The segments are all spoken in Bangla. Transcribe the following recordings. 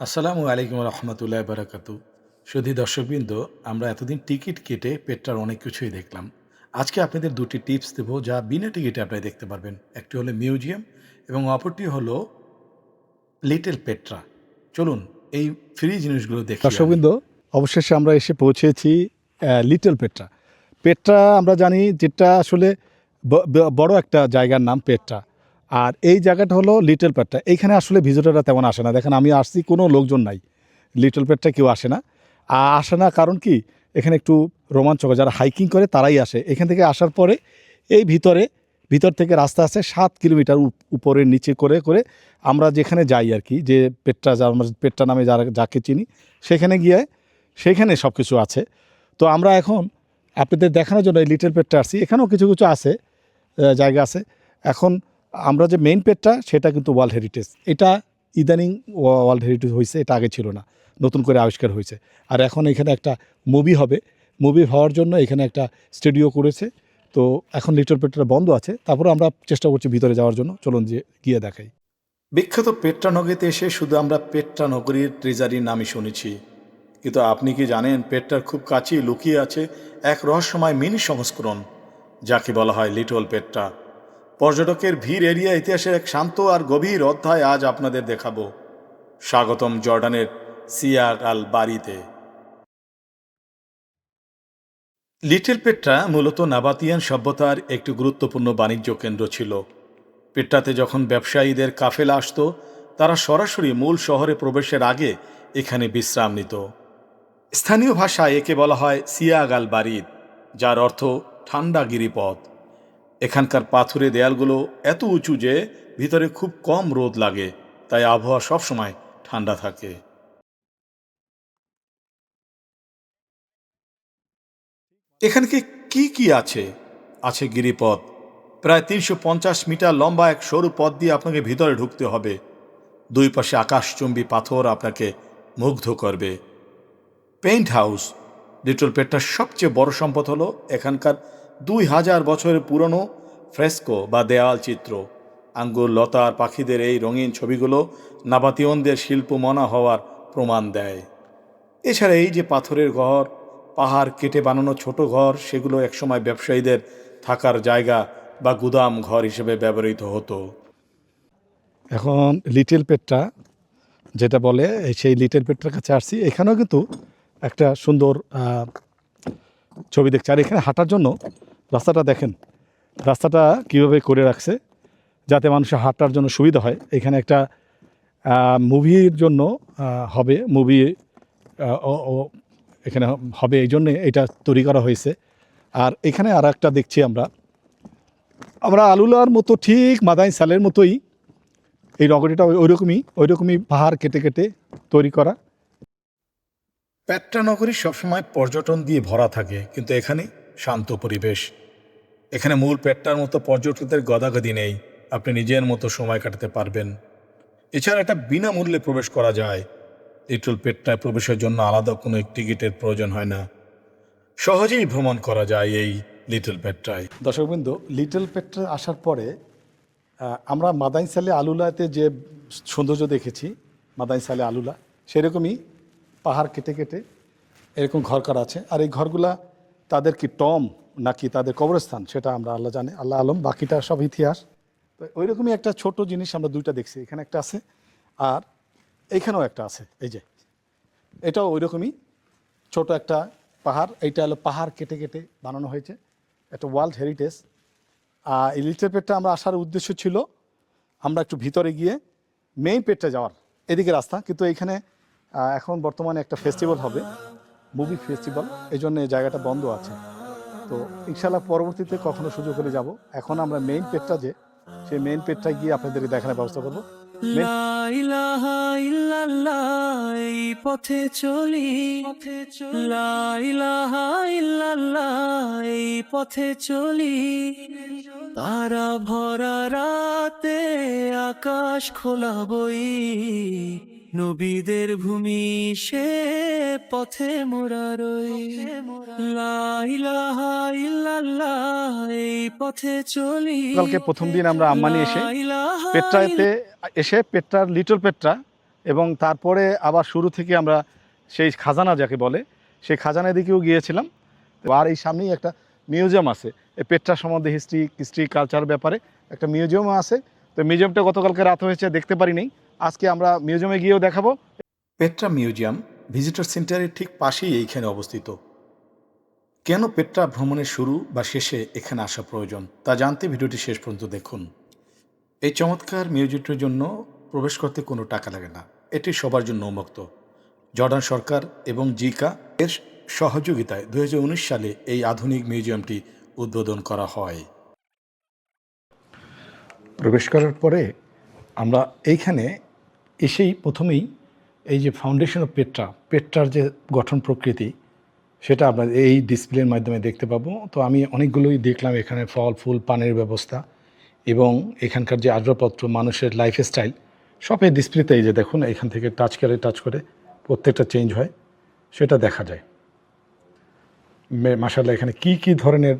আসসালামু আলাইকুম রহমতুল্লাহ বারাকাতু। শুধু দর্শকবৃন্দ, আমরা এতদিন টিকিট কেটে পেট্রার অনেক কিছুই দেখলাম। আজকে আপনাদের দুটি টিপস দেব যা বিনা টিকিটে আপনারা দেখতে পারবেন। একটি হলো মিউজিয়াম এবং অপরটি হলো লিটল পেট্রা। চলুন, এই ফ্রি জিনিসগুলো দেখি। দর্শকবৃন্দ, অবশেষে আমরা এসে পৌঁছেছি লিটল পেট্রা। পেট্রা আমরা জানি যেটা আসলে বড় একটা জায়গার নাম পেট্রা। আর এই জায়গাটা হলো লিটল পেট্রা এইখানে আসলে ভিজিটররা তেমন আসে না। দেখেন, আমি আসছি, কোনো লোকজন নাই। লিটল পেট্রা কেউ আসে না। আর আসে না কারণ কি? এখানে একটু রোমাঞ্চকর যারা হাইকিং করে, তারাই আসে। এখান থেকে আসার পরে এই ভিতরে, ভিতর থেকে রাস্তা আছে সাত কিলোমিটার উপ- উপরে নিচে করে করে আমরা যেখানে যাই আর কি, যে পেটটা, যা আমরা পেটটা নামে যারা যাকে চিনি, সেখানে গিয়ে, সেখানে সব কিছু আছে। তো আমরা এখন আপনাদের দেখানোর জন্য এই লিটল পেটটা আসছি। এখানেও কিছু কিছু আছে জায়গা আছে। এখন আমরা যে মেইন পেটটা সেটা কিন্তু ওয়ার্ল্ড হেরিটেজ এটা ইদানিং ওয়ার্ল্ড হেরিটেজ হয়েছে এটা আগে ছিল না। নতুন করে আবিষ্কার হয়েছে আর এখন এখানে একটা মুভি হবে। মুভি হওয়ার জন্য এখানে একটা স্টুডিও করেছে। তো এখন লিটল পেটটা বন্ধ আছে। তারপরে আমরা চেষ্টা করছি ভিতরে যাওয়ার জন্য। চলুন যে গিয়ে দেখাই। বিখ্যাত পেট্রা নগরীতে এসে শুধু আমরা পেট্রা নগরীর ট্রেজারির নামই শুনেছি। কিন্তু আপনি কি জানেন পেট্রার খুব কাছেই লুকিয়ে আছে এক রহস্যময় মিনি সংস্করণ, যাকে বলা হয় লিটল পেট্রা পর্যটকের ভিড় এরিয়া ইতিহাসের এক শান্ত আর গভীর অধ্যায় আজ আপনাদের দেখাবো। স্বাগতম জর্ডানের সিয়ার আল বাড়িতে লিটল পেট্রা মূলত নাবাতিয়ান সভ্যতার একটি গুরুত্বপূর্ণ বাণিজ্য কেন্দ্র ছিল। পেট্রাতে যখন ব্যবসায়ীদের কাফেলা আসত, তারা সরাসরি মূল শহরে প্রবেশের আগে এখানে বিশ্রাম নিত। স্থানীয় ভাষায় একে বলা হয় সিয়াগাল বারিদ, যার অর্থ ঠান্ডা গিরিপথ। এখানকার পাথুরে দেয়ালগুলো এত উঁচু যে ভিতরে খুব কম রোদ লাগে, তাই আবহাওয়া সবসময় ঠান্ডা থাকে। এখানে কি কি কি আছে? আছে গিরিপথ। প্রায় তিনশো পঞ্চাশ মিটার লম্বা এক সরু পথ দিয়ে আপনাকে ভিতরে ঢুকতে হবে। দুই পাশে আকাশচুম্বী পাথর আপনাকে মুগ্ধ করবে। পেইন্ট হাউস, লিটল পেটটার সবচেয়ে বড় সম্পদ হলো এখানকার দুই হাজার বছরের পুরনো ফ্রেস্কো বা দেওয়াল চিত্র। আঙ্গুর লতার পাখিদের এই রঙিন ছবিগুলো নাবাতিয়নদের শিল্প মনা হওয়ার প্রমাণ দেয়। এছাড়া এই যে পাথরের ঘর, পাহাড় কেটে বানানো ছোট ঘর, সেগুলো একসময় ব্যবসায়ীদের থাকার জায়গা বা গুদাম ঘর হিসেবে ব্যবহৃত হতো। এখন লিটল পেট্রা যেটা বলে, সেই লিটল পেট্রার কাছে আসছি। এখানেও কিন্তু একটা সুন্দর ছবি দেখছি। আর এখানে হাঁটার জন্য রাস্তাটা দেখেন, রাস্তাটা কীভাবে করে রাখছে যাতে মানুষের হাঁটার জন্য সুবিধা হয়। এখানে একটা মুভির জন্য হবে, মুভি এখানে হবে এই জন্যে এটা তৈরি করা হয়েছে। আর এখানে আর একটা দেখছি আমরা। আমরা আলুলার মতো ঠিক মাদাই সালের মতোই এই নগরীটা ওই রকমই ওই রকমই পাহাড় কেটে কেটে তৈরি করা। প্যাট্রা নগরী সবসময় পর্যটন দিয়ে ভরা থাকে, কিন্তু এখানে শান্ত পরিবেশ। এখানে মূল পেট্রার মতো পর্যটকদের গদাগদি নেই, আপনি নিজের মতো সময় কাটাতে পারবেন। এছাড়া এটা বিনামূল্যে প্রবেশ করা যায়। লিটল পেট্রায় প্রবেশের জন্য আলাদা কোনো টিকিটের প্রয়োজন হয় না। সহজেই ভ্রমণ করা যায় এই লিটল পেট্রায় দর্শকবৃন্দ, লিটল পেট্রা আসার পরে আমরা মাদাইন সালে আলুলাতে যে সৌন্দর্য দেখেছি মাদাইন সালে আলুলা, সেরকমই পাহাড় কেটে কেটে এরকম ঘর করা আছে। আর এই ঘরগুলা তাদের কি টম নাকি তাদের কবরস্থান? সেটা আমরা আল্লাহ জানি আল্লাহ আলম বাকিটা সব ইতিহাস। তো ওই রকমই একটা ছোট জিনিস আমরা দুইটা দেখছি এখানে একটা আছে আর এইখানেও একটা আছে এই যে। এটাও ওই রকমই ছোট একটা পাহাড় এইটা হলো পাহাড় কেটে কেটে বানানো হয়েছে একটা ওয়ার্ল্ড হেরিটেজ। আর এই লিটার পেটটা আমরা আসার উদ্দেশ্য ছিল আমরা একটু ভিতরে গিয়ে মেইন পেটটা যাওয়ার এদিকে রাস্তা কিন্তু আহ, এখন বর্তমানে একটা ফেস্টিভ্যাল হবে মুভি ফেস্টিভ্যাল এই জন্য এই জায়গাটা বন্ধ আছে। তো ইনশাল্লাহ পরবর্তীতে কখনো সুযোগ হলে যাব। এখন আমরা মেইন পেটটা যে সেই মেইন পেটটা গিয়ে আপনাদেরকে দেখানোর ব্যবস্থা করব। লা ইলাহা ইল্লাল্লাহ এই পথে চলি। লা ইলাহা ইল্লাল্লাহ এই পথে চলি। তারা ভরা রাতে আকাশ খোলা বই। নবীদের ভূমি সে পথে মোরা রই। পথে চলি। কালকে প্রথম দিন আমরা আম্মানি এসে পেট্রাতে এসে পেট্রার লিটল পেট্রা এবং তারপরে আবার শুরু থেকে আমরা সেই খাজানা যাকে বলে সেই খাজানার দিকেও গিয়েছিলাম। আর এই সামনেই একটা মিউজিয়াম আছে। এই পেট্রা সম্বন্ধে হিস্ট্রি হিস্ট্রি কালচার ব্যাপারে একটা মিউজিয়ামও আছে। তো মিউজিয়ামটা গতকালকে রাত হয়েছে, দেখতে পারিনি। আজকে আমরা মিউজিয়ামে গিয়েও দেখাবো। পেট্রা মিউজিয়াম ভিজিটর সেন্টারের ঠিক পাশেই এইখানে অবস্থিত। কেন পেট্রা ভ্রমণের শুরু বা শেষে এখানে আসা প্রয়োজন, তা জানতে ভিডিওটি শেষ পর্যন্ত দেখুন। এই চমৎকার মিউজিয়ামটির জন্য প্রবেশ করতে কোনো টাকা লাগে না, এটি সবার জন্য উন্মুক্ত। জর্ডান সরকার এবং জিকা এর সহযোগিতায় দুই হাজার উনিশ সালে এই আধুনিক মিউজিয়ামটি উদ্বোধন করা হয়। প্রবেশ করার পরে আমরা এইখানে এসেই প্রথমেই এই যে ফাউন্ডেশন অফ পেট্রা পেট্রার যে গঠন প্রকৃতি, সেটা আমরা এই ডিসপ্লের মাধ্যমে দেখতে পাবো। তো আমি অনেকগুলোই দেখলাম এখানে ফল, ফুল, পানের ব্যবস্থা এবং এখানকার যে আসবাবপত্র মানুষের লাইফস্টাইল সব এই ডিসপ্লেতে এই যে দেখুন, এখান থেকে টাচ করে টাচ করে প্রত্যেকটা চেঞ্জ হয়, সেটা দেখা যায়। মাসাল্লাহ এখানে কি কি ধরনের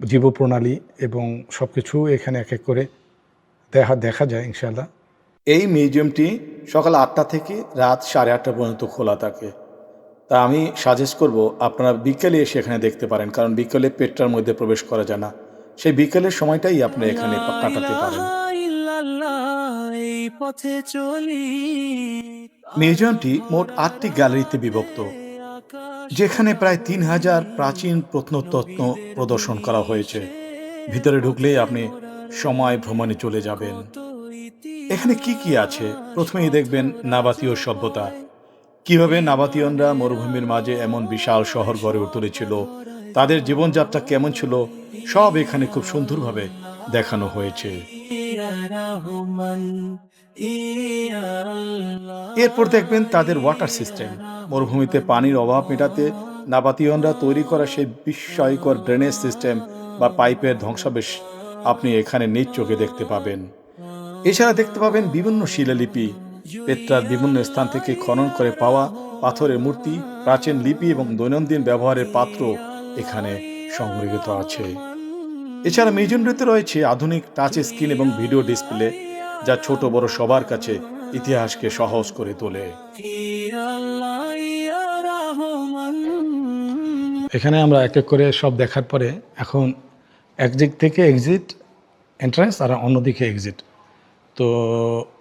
জীবপ্রণালী এবং সব কিছু এখানে এক এক করে দেখা দেখা যায় ইনশাল্লাহ এই মিউজিয়ামটি সকাল আটটা থেকে রাত সাড়ে আটটা পর্যন্ত খোলা থাকে। তা আমি সাজেস্ট করব আপনারা বিকেলে এসে এখানে দেখতে পারেন কারণ বিকেলে পেটটার মধ্যে প্রবেশ করা যায় না। সেই বিকেলের সময়টাই আপনি এখানে কাটাতে পারেন। পথে চলি। মিউজিয়ামটি মোট আটটি গ্যালারিতে বিভক্ত যেখানে প্রায় তিন হাজার প্রাচীন প্রত্নতত্ত্ব প্রদর্শন করা হয়েছে। ভিতরে ঢুকলেই আপনি সময় ভ্রমণে চলে যাবেন। এখানে কি কি আছে? প্রথমেই দেখবেন নাবাতীয় সভ্যতা। কীভাবে নাবাতীয়নরা মরুভূমির মাঝে এমন বিশাল শহর গড়ে তুলেছিল তাদের জীবনযাত্রা কেমন ছিল, সব এখানে খুব সুন্দরভাবে দেখানো হয়েছে। এরপর দেখবেন তাদের ওয়াটার সিস্টেম মরুভূমিতে পানির অভাব মেটাতে নাবাতীয়নরা তৈরি করা সেই বিস্ময়কর ড্রেনেজ সিস্টেম বা পাইপের ধ্বংসাবেশ আপনি এখানে নিজ চোখে দেখতে পাবেন। এছাড়া দেখতে পাবেন বিভিন্ন শিলালিপি। পেত্রার বিভিন্ন স্থান থেকে খনন করে পাওয়া পাথরের মূর্তি, প্রাচীন লিপি এবং দৈনন্দিন ব্যবহারের পাত্র এখানে সংরক্ষিত আছে। এছাড়া মিউজিয়ামটিতে রয়েছে আধুনিক টাচ স্ক্রিন এবং ভিডিও ডিসপ্লে, যা ছোট বড় সবার কাছে ইতিহাসকে সহজ করে তোলে। এখানে আমরা এক এক করে সব দেখার পরে এখন একদিক থেকে এক্সিট এন্ট্রান্স আর অন্যদিকে এক্সিট তো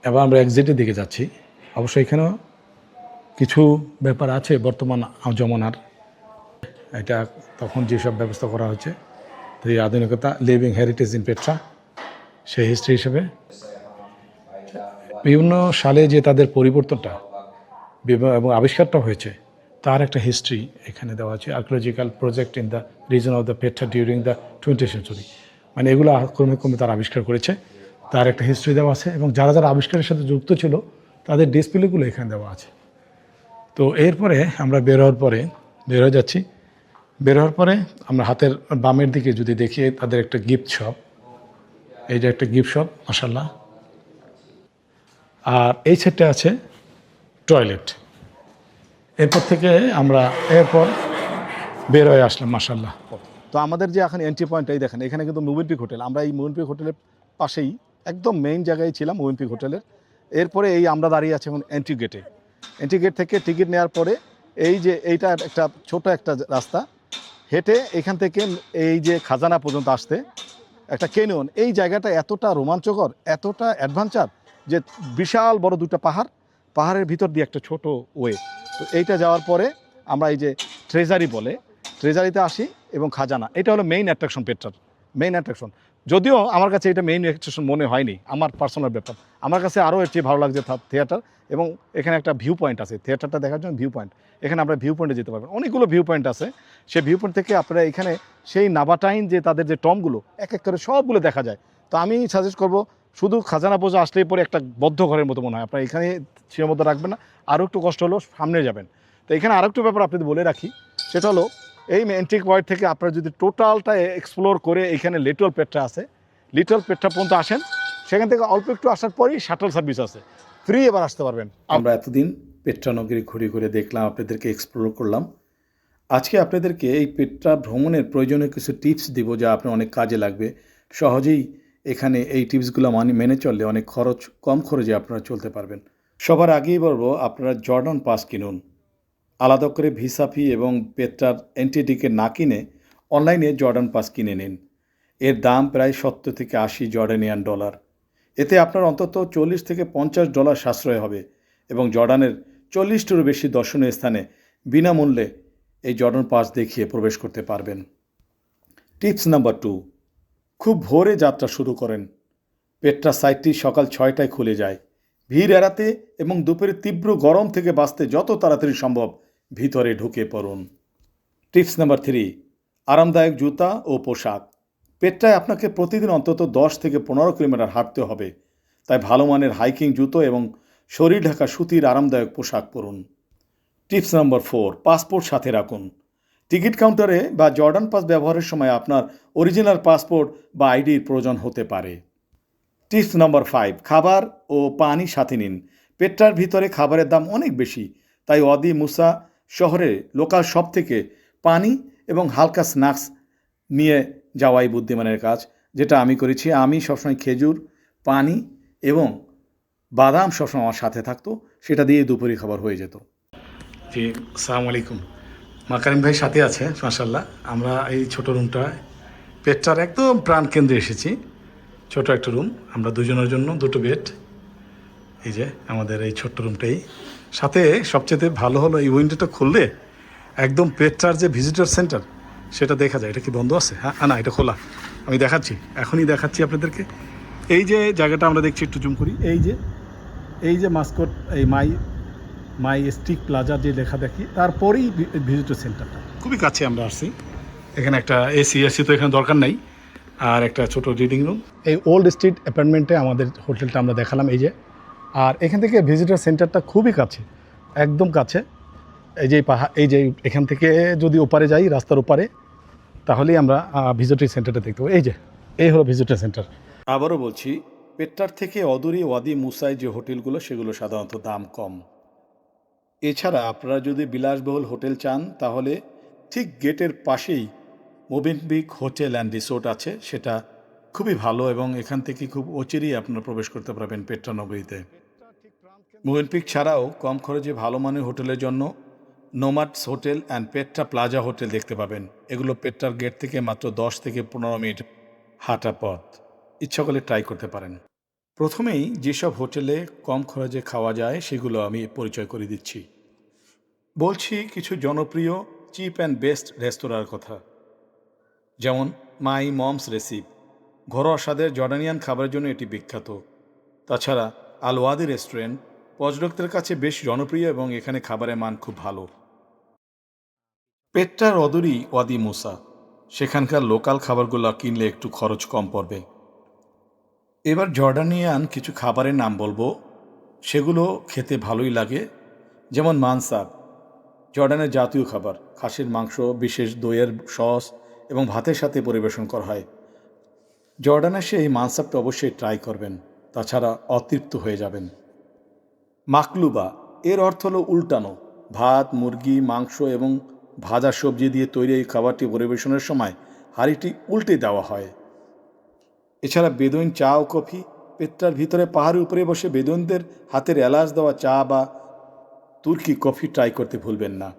এবার আমরা এক্সিটের দিকে যাচ্ছি। অবশ্য এখানেও কিছু ব্যাপার আছে বর্তমান জমানার। এটা তখন যেসব ব্যবস্থা করা হয়েছে তো এই আধুনিকতা লিভিং হেরিটেজ ইন পেট্রা সেই হিস্ট্রি হিসেবে। বিভিন্ন সালে যে তাদের পরিবর্তনটা এবং আবিষ্কারটা হয়েছে তার একটা হিস্ট্রি এখানে দেওয়া আছে archaeological project in the region of the Petra during the twenty century মানে এগুলো ক্রমে ক্রমে তারা আবিষ্কার করেছে। তার একটা হিস্ট্রি দেওয়া আছে এবং যারা যারা আবিষ্কারের সাথে যুক্ত ছিল, তাদের ডিসপ্লেগুলো এখানে দেওয়া আছে। তো এরপরে আমরা বের হওয়ার পরে, বের হয়ে যাচ্ছি। বের হওয়ার পরে আমরা হাতের বামের দিকে যদি দেখি, তাদের একটা গিফট শপ এই যে একটা গিফট শপ মাসাল্লাহ আর এই সেটটা আছে টয়লেট এরপর থেকে আমরা এরপর বের হয়ে আসলাম মাসাল্লাহ তো আমাদের যে এখন এন্ট্রি পয়েন্ট এই দেখেন, এখানে কিন্তু মুভিনপিক হোটেল আমরা এই মুভিনপিক হোটেলের পাশেই একদম মেইন জায়গায় ছিলাম মুভিনপিক হোটেলের এরপরে এই আমরা দাঁড়িয়ে আছি এখন এন্ট্রি গেটে এন্ট্রি গেট থেকে টিকিট নেওয়ার পরে এই যে এইটা একটা ছোট একটা রাস্তা, হেঁটে এখান থেকে এই যে খাজানা পর্যন্ত আসতে একটা কেনিয়ন এই জায়গাটা এতটা রোমাঞ্চকর, এতটা অ্যাডভেঞ্চার যে বিশাল বড় দুটো পাহাড়, পাহাড়ের ভিতর দিয়ে একটা ছোট ওয়ে। তো এইটা যাওয়ার পরে আমরা এই যে ট্রেজারি বলে ট্রেজারিতে আসি এবং খাজানা। এটা হলো মেইন অ্যাট্রাকশন পেট্রার মেইন অ্যাট্রাকশন যদিও আমার কাছে এটা মেইন অ্যাট্রাকশন মনে হয়নি, আমার পার্সোনাল ব্যাপার। আমার কাছে আরও চেয়ে ভালো লাগছে থিয়েটার এবং এখানে একটা ভিউ পয়েন্ট আছে। থিয়েটারটা দেখার জন্য ভিউ পয়েন্ট এখানে আমরা ভিউ পয়েন্টে যেতে পারবেন অনেকগুলো ভিউ পয়েন্ট আছে। সেই ভিউ পয়েন্ট থেকে আপনারা এখানে সেই নাবাটাইন যে তাদের যে টমগুলো এক এক করে সবগুলো দেখা যায়। তো আমি সাজেস্ট করব শুধু খাজানা পুজো আসলেই পরে একটা বদ্ধ ঘরের মতো মনে হয়। আপনার এখানে সীমাবদ্ধ রাখবেন না। আরও একটু কষ্ট হলো, সামনে যাবেন। তো এখানে আরেকটু ব্যাপার আপনাদের বলে রাখি, সেটা হলো এই এন্ট্রিক পয়েন্ট থেকে আপনারা যদি টোটালটা এক্সপ্লোর করে এখানে লিটল পেটটা আছে লিটল পেটটা পর্যন্ত আসেন, সেখান থেকে অল্প একটু আসার পরেই শাটল সার্ভিস আছে। ফ্রি এবার আসতে পারবেন। আমরা এতদিন পেট্রা নগরী ঘুরে ঘুরে দেখলাম, আপনাদেরকে এক্সপ্লোর করলাম। আজকে আপনাদেরকে এই পেট্রা ভ্রমণের প্রয়োজনীয় কিছু টিপস দিব যা আপনার অনেক কাজে লাগবে। সহজেই এখানে এই টিপসগুলো মানে মেনে চললে অনেক খরচ, কম খরচে আপনারা চলতে পারবেন। সবার আগেই বলব, আপনারা জর্ডন পাস কিনুন। আলাদা করে ভিসা ফি এবং পেট্রার এন্টিটিকে না কিনে অনলাইনে জর্ডান পাস কিনে নিন। এর দাম প্রায় সত্তর থেকে আশি জর্ডানিয়ান ডলার। এতে আপনার অন্তত চল্লিশ থেকে পঞ্চাশ ডলার সাশ্রয় হবে এবং জর্ডানের চল্লিশটিরও বেশি দর্শনীয় স্থানে বিনামূল্যে এই জর্ডন পাস দেখিয়ে প্রবেশ করতে পারবেন। টিপস নাম্বার টু খুব ভোরে যাত্রা শুরু করেন। পেট্রা সাইটটি সকাল ছয়টায় খুলে যায়। ভিড় এড়াতে এবং দুপুরে তীব্র গরম থেকে বাঁচতে যত তাড়াতাড়ি সম্ভব ভিতরে ঢুকে পড়ুন। টিপস নাম্বার থ্রি, আরামদায়ক জুতা ও পোশাক। পেটটায় আপনাকে প্রতিদিন অন্তত দশ থেকে পনেরো কিলোমিটার হাঁটতে হবে। তাই ভালো মানের হাইকিং জুতো এবং শরীর ঢাকা সুতির আরামদায়ক পোশাক পরুন। টিপস নম্বর ফোর, পাসপোর্ট সাথে রাখুন। টিকিট কাউন্টারে বা জর্ডান পাস ব্যবহারের সময় আপনার অরিজিনাল পাসপোর্ট বা আইডির প্রয়োজন হতে পারে। টিপস নম্বর ফাইভ খাবার ও পানি সাথে নিন। পেট্রার ভিতরে খাবারের দাম অনেক বেশি, তাই অদি মুসা শহরে লোকাল শপ থেকে পানি এবং হালকা স্ন্যাক্স নিয়ে যাওয়াই বুদ্ধিমানের কাজ, যেটা আমি করেছি। আমি সবসময় খেজুর, পানি এবং বাদাম সবসময় আমার সাথে থাকতো, সেটা দিয়ে দুপুরে খাবার হয়ে যেত। জি সালাম আলাইকুম। মাকারিম ভাই সাথে আছে মাসাল্লাহ আমরা এই ছোট রুমটা, পেটটার একদম প্রাণ কেন্দ্রে এসেছি। ছোট একটা রুম, আমরা দুজনের জন্য দুটো বেড। এই যে আমাদের এই ছোট্ট রুমটাই। সাথে সবচেয়ে ভালো হলো এই উইন্ডোটা খুললে একদম পেটটার যে ভিজিটর সেন্টার, সেটা দেখা যায়। এটা কি বন্ধ আছে? হ্যাঁ না, এটা খোলা। আমি দেখাচ্ছি, এখনই দেখাচ্ছি আপনাদেরকে। এই যে জায়গাটা আমরা দেখছি, একটু জুম করি। এই যে এই যে মাস্কট, এই মাই মাই স্টিক প্লাজা যে লেখা দেখি। তারপরেই ভিজিটর সেন্টারটা খুবই কাছে আমরা আসছি। এখানে একটা এসি এসি তো এখানে দরকার নাই। আর একটা ছোট রিডিং রুম এই ওল্ড স্ট্রিট অ্যাপার্টমেন্টে আমাদের হোটেলটা আমরা দেখালাম এই যে। আর এখান থেকে ভিজিটর সেন্টারটা খুবই কাছে একদম কাছে। এই যে পাহাড় এই যে এখান থেকে যদি ওপারে যাই রাস্তার ওপারে তাহলেই আমরা ভিজিটর সেন্টারটা দেখতে পাবো। এই যে এই হলো ভিজিটর সেন্টার আবারও বলছি পেট্টার থেকে অদূরে ওয়াদি মুসাই যে হোটেলগুলো সেগুলো সাধারণত দাম কম। এছাড়া আপনারা যদি বিলাসবহুল হোটেল চান, তাহলে ঠিক গেটের পাশেই মোবিনবিক হোটেল অ্যান্ড রিসোর্ট আছে। সেটা খুবই ভালো এবং এখান থেকে খুব অচিরেই আপনারা প্রবেশ করতে পারবেন পেট্রা নগরীতে মোবিনপিক ছাড়াও কম খরচে ভালো মানের হোটেলের জন্য Nomads hotel and Petra plaza hotel দেখতে পাবেন। এগুলো পেট্রার গেট থেকে মাত্র দশ থেকে পনেরো মিনিট হাঁটা পথ। ইচ্ছা করলে ট্রাই করতে পারেন। প্রথমেই যেসব হোটেলে কম খরচে খাওয়া যায়, সেগুলো আমি পরিচয় করে দিচ্ছি। বলছি কিছু জনপ্রিয় চিপ অ্যান্ড বেস্ট রেস্তোরাঁর কথা। যেমন মাই মমস রেসিপ। ঘরোয়া স্বাদের জর্ডানিয়ান খাবারের জন্য এটি বিখ্যাত। তাছাড়া আলওয়াদি রেস্টুরেন্ট পর্যটকদের কাছে বেশ জনপ্রিয় এবং এখানে খাবারের মান খুব ভালো। পেট্টার অদূরই ওয়াদি মুসা। সেখানকার লোকাল খাবারগুলো কিনলে একটু খরচ কম পড়বে। এবার জর্ডানিয়ান কিছু খাবারের নাম বলব। সেগুলো খেতে ভালোই লাগে। যেমন মানসাব, জর্ডানের জাতীয় খাবার। খাসির মাংস, বিশেষ দইয়ের সস এবং ভাতের সাথে পরিবেশন করা হয়। জর্ডানে এসে এই মানসাবটা অবশ্যই ট্রাই করবেন। তাছাড়া অতৃপ্ত হয়ে যাবেন। মাকলুবা, এর অর্থ হলো উল্টানো। ভাত, মুরগি, মাংস এবং ভাজা সবজি দিয়ে তৈরি এই খাবারটি পরিবেশনের সময় হাঁড়িটি উল্টে দেওয়া হয়। এছাড়া বেদুইন চা ও কফি পেট্রার ভিতরে পাহাড়ের উপরে বসে বেদুইনদের হাতের এলাচ দেওয়া চা বা তুর্কি কফি ট্রাই করতে ভুলবেন না।